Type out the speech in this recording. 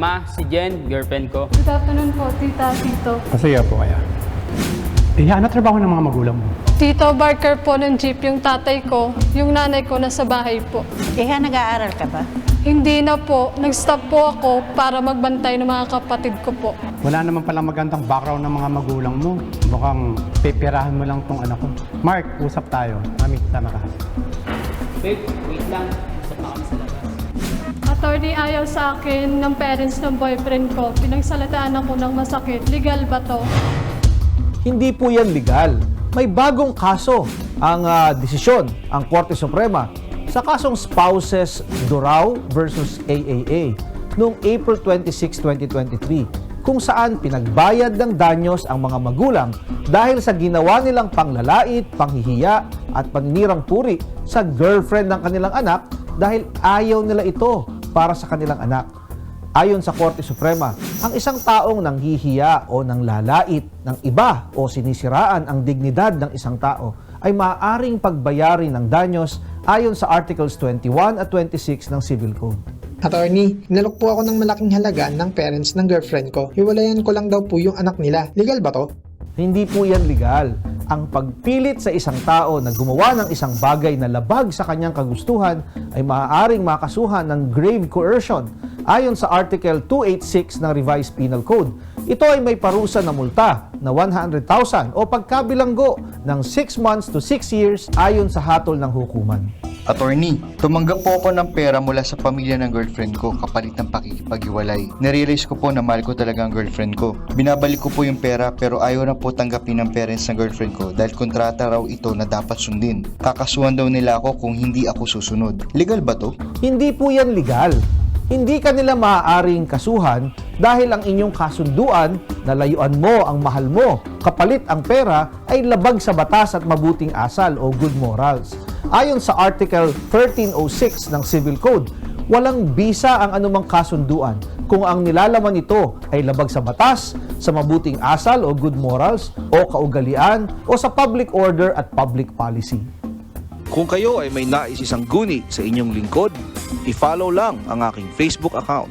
ma, si Jen, girlfriend ko. Good afternoon po, tita, tito. Masaya po kaya. Eh, ano trabaho ng mga magulang mo? Tito Barker po ng jeep yung tatay ko, yung nanay ko nasa bahay po. Kaya nag-aaral ka ba? Hindi na po, nag-stop po ako para magbantay ng mga kapatid ko po. Wala naman palang magandang background ng mga magulang mo. Mukhang pipirahan mo lang tong anak ko. Mark, usap tayo. Mami, sama ka. Babe, wait lang. Usap na kami sa labas. Attorney ayaw sa akin ng parents ng boyfriend ko. Pinagsalataan ako ng masakit. Legal ba to? Hindi po yan legal. May bagong kaso ang ah, desisyon ang Korte Suprema sa kasong Spouses Durao versus AAA noong April 26, 2023 kung saan pinagbayad ng danyos ang mga magulang dahil sa ginawa nilang panglalait, panghihiya at paninirang puri sa girlfriend ng kanilang anak dahil ayaw nila ito para sa kanilang anak. Ayon sa Korte Suprema, ang isang taong nanghihiya o nanglalait ng iba o sinisiraan ang dignidad ng isang tao ay maaaring pagbayarin ng danyos ayon sa Articles 21 at 26 ng Civil Code. Attorney, nalok po ako ng malaking halaga ng parents ng girlfriend ko. Hiwalayan ko lang daw po yung anak nila. Legal ba to? Hindi po yan legal. Ang pagpilit sa isang tao na gumawa ng isang bagay na labag sa kanyang kagustuhan ay maaaring makasuhan ng grave coercion ayon sa Article 286 ng Revised Penal Code. Ito ay may parusa na multa na 100,000 o pagkabilanggo ng 6 months to 6 years ayon sa hatol ng hukuman. Attorney, tumanggap po ako ng pera mula sa pamilya ng girlfriend ko kapalit ng pakikipaghiwalay. Narealize ko po na mahal ko talaga ang girlfriend ko. Binabalik ko po yung pera pero ayaw na po tanggapin ng parents ng girlfriend ko dahil kontrata raw ito na dapat sundin. Kakasuhan daw nila ako kung hindi ako susunod. Legal ba to? Hindi po yan legal. Hindi ka nila maaaring kasuhan dahil ang inyong kasunduan na layuan mo ang mahal mo kapalit ang pera ay labag sa batas at mabuting asal o good morals. Ayon sa Article 1306 ng Civil Code, walang bisa ang anumang kasunduan kung ang nilalaman nito ay labag sa batas, sa mabuting asal o good morals, o kaugalian, o sa public order at public policy. Kung kayo ay may nais isang guni sa inyong lingkod, i-follow lang ang aking Facebook account.